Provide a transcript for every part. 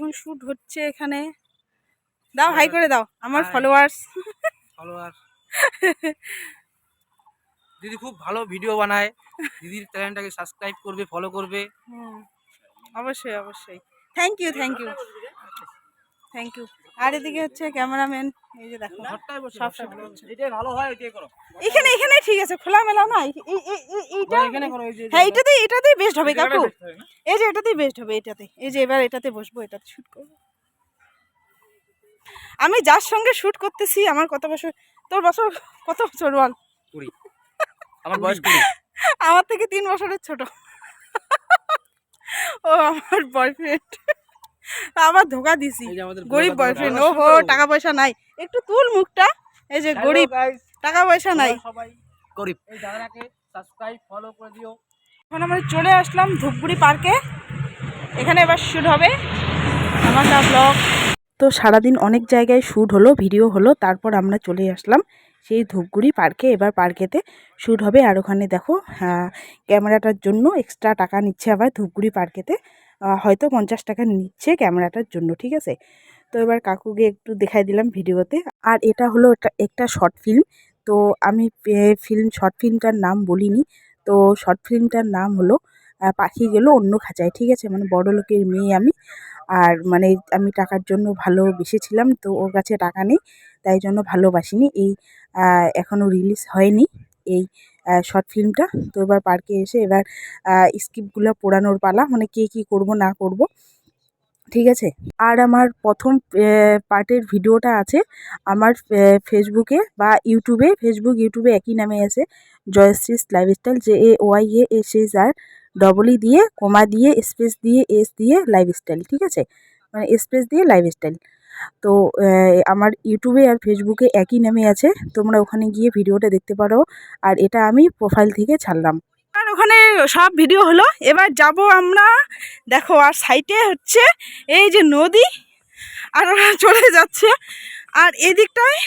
এখন শ্যুট হচ্ছে এখানে। দাও হাই করে দাও আমার. ফলোয়ার্স ফলোয়ার দিদি খুব ভালো ভিডিও বানায়। দিদির চ্যানেলটাকে সাবস্ক্রাইব করবে ফলো করবে। অবশ্যই অবশ্যই। Thank you thank you thank you আর এদিকে হচ্ছে ক্যামেরাম্যান এই যে দেখো সব ভালো এটাই ভালো হয় এটাই করো। এখানে এখানে ঠিক আছে খোলা মেলা না এই- এই- এই- এই- এইটা এখানে করো এই যে হ্যাঁ এটাতেই এটাতেই বেস্ট হবে কাকু? এই যে এটাতেই বেস্ট হবে এটাতে। এই যে এবার এটাতে বসবো এটাতে শুট করব। আমি যার সঙ্গে শুট করতেছি আমার কত বছর তোর বছর কত বছর বল? কুড়ি। আমার বয়স কুড়ি। আমার থেকে তিন বছরের ছোট। ও আমার বয়ফ্রেন্ড আবার ধোকা দিছি। গরিব বয়ফ্রেন্ড ও হো টাকা পয়সা নাই। একটু তুল মুখটা। এই যে গরিব টাকা পয়সা নাই। সবাই গরিব। এই দাদাটাকে সাবস্ক্রাইব ফলো করে দিও। এখন আমরা চলে আসলাম ধূপগুড়ি পার্কে। এখানে এবার শুট হবে আমাকা ব্লগ। তো সারাদিন অনেক জায়গায় শ্যুট হলো, ভিডিও হলো, তারপর আমরা চলে আসলাম সেই ধূপগুড়ি পার্কে। এবার পার্কেতে শ্যুট হবে আর ওখানে দেখো ক্যামেরাটার জন্য এক্সট্রা টাকা নিচ্ছে আবার ধূপগুড়ি পার্কেতে। হয়তো পঞ্চাশ টাকা নিচ্ছে ক্যামেরাটার জন্য, ঠিক আছে? তো এবার কাকুকে একটু দেখাই দিলাম ভিডিওতে। আর এটা হলো একটা শর্ট ফিল্ম তো আমি ফিল্ম শর্ট ফিল্মটার নাম বলিনি। তো শর্ট ফিল্মটার নাম হলো পাখি গেল অন্য খাঁচায়। ঠিক আছে? মানে বড় লোকের মেয়ে আমি। আর মানে আমি টাকার জন্য ভালোবেসেছিলাম তো ওর কাছে টাকা নেই, তাই জন্য ভালোবাসিনি। এই এখনও রিলিজ হয়নি এই শর্ট ফিল্মটা তো এবার পার্কে এসে এবার স্ক্রিপ্টগুলো পোড়ানোর পালা মানে কে কী করব না করব। ঠিক আছে? আর আমার প্রথম পার্টের ভিডিওটা আছে আমার ফেসবুকে বা ইউটিউবে, ফেসবুক, ইউটিউবে একই নামে আছে, Jayashree's lifestyle J A Y A S S R double E দিয়ে কোমা দিয়ে স্পেস দিয়ে এস দিয়ে লাইফস্টাইল, ঠিক আছে? মানে স্পেস দিয়ে লাইফস্টাইল। তো আমার ইউটিউবে আর ফেসবুকে একই নামে আছে, তোমরা ওখানে গিয়ে ভিডিওটা দেখতে পারো, আর এটা আমি প্রোফাইল থেকে ছাড়লাম। ওখানে সব ভিডিও হলো। এবার যাব আমরা দেখো আর সাইটে হচ্ছে এই যে নদী আর ওরা চলে যাচ্ছে। আর এদিকটায়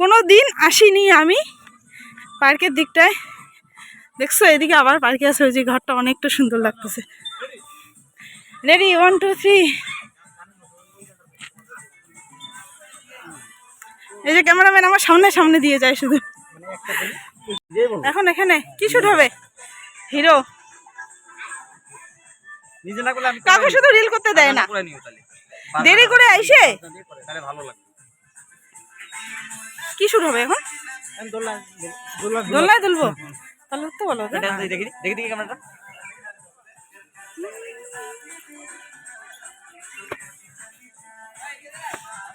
কোনো দিন আসিনি আমি পার্কের দিকটায়। দেখছ এদিকে আবার পার্কে আছে ওই যে ঘরটা অনেকটা সুন্দর লাগতেছে। রেডি ওয়ান টু থ্রি এই যে ক্যামেরাম্যান আমার সামনে সামনে দিয়ে যায় শুধু। এখন এখানে কি শুট হবে? হিরো। নিজে না করলে আমি কাকু শুধু রিল করতে দেয় না। করে নিও তাহলে। দেরি করে আইসে? তাহলে ভালো লাগবে। কি শুট হবে এখন? আমি দোলনা দোলনা দোলনায় তাহলে তো বলো দেখি দেখি দেখি ক্যামেরাটা।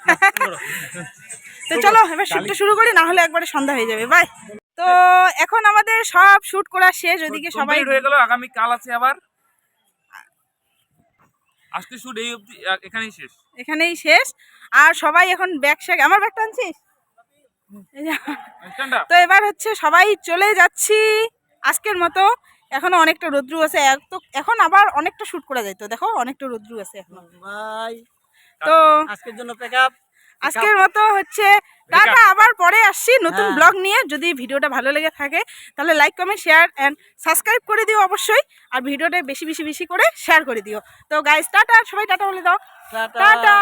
তো চলো এবার শুটটা শুরু করি না হলে একবারে সন্ধ্যা হয়ে যাবে। বাই তো এখন আমাদের সব শুট করা শেষ ওইদিকে সবাই রয়ে গেল আগামী কাল আছে আবার। আজকে শুট এই অবধি এখানেই শেষ। এখানেই শেষ। আর সবাই এখন ব্যাগ শ্যাগ আমার ব্যাগটা আনছিস? তো এবার হচ্ছে সবাই চলে যাচ্ছি আজকের মতো। এখনও অনেকটা রোদ্রু আছে এক তো এখন আবার অনেকটা শুট করা যাইতো দেখো অনেকটা রোদ্রু আছে এখন। তো আজকের জন্য প্যাকআপ আজকের মতো হচ্ছে টাটা আবার পরে আসছি নতুন ব্লগ নিয়ে। যদি ভিডিওটা ভালো লেগে থাকে তাহলে like comment share and subscribe করে দিও অবশ্যই। আর ভিডিওটা বেশি বেশি বেশি করে শেয়ার করে দিও। তো গাইজ টাটা সবাই টাটা বলে দাও। টাটা।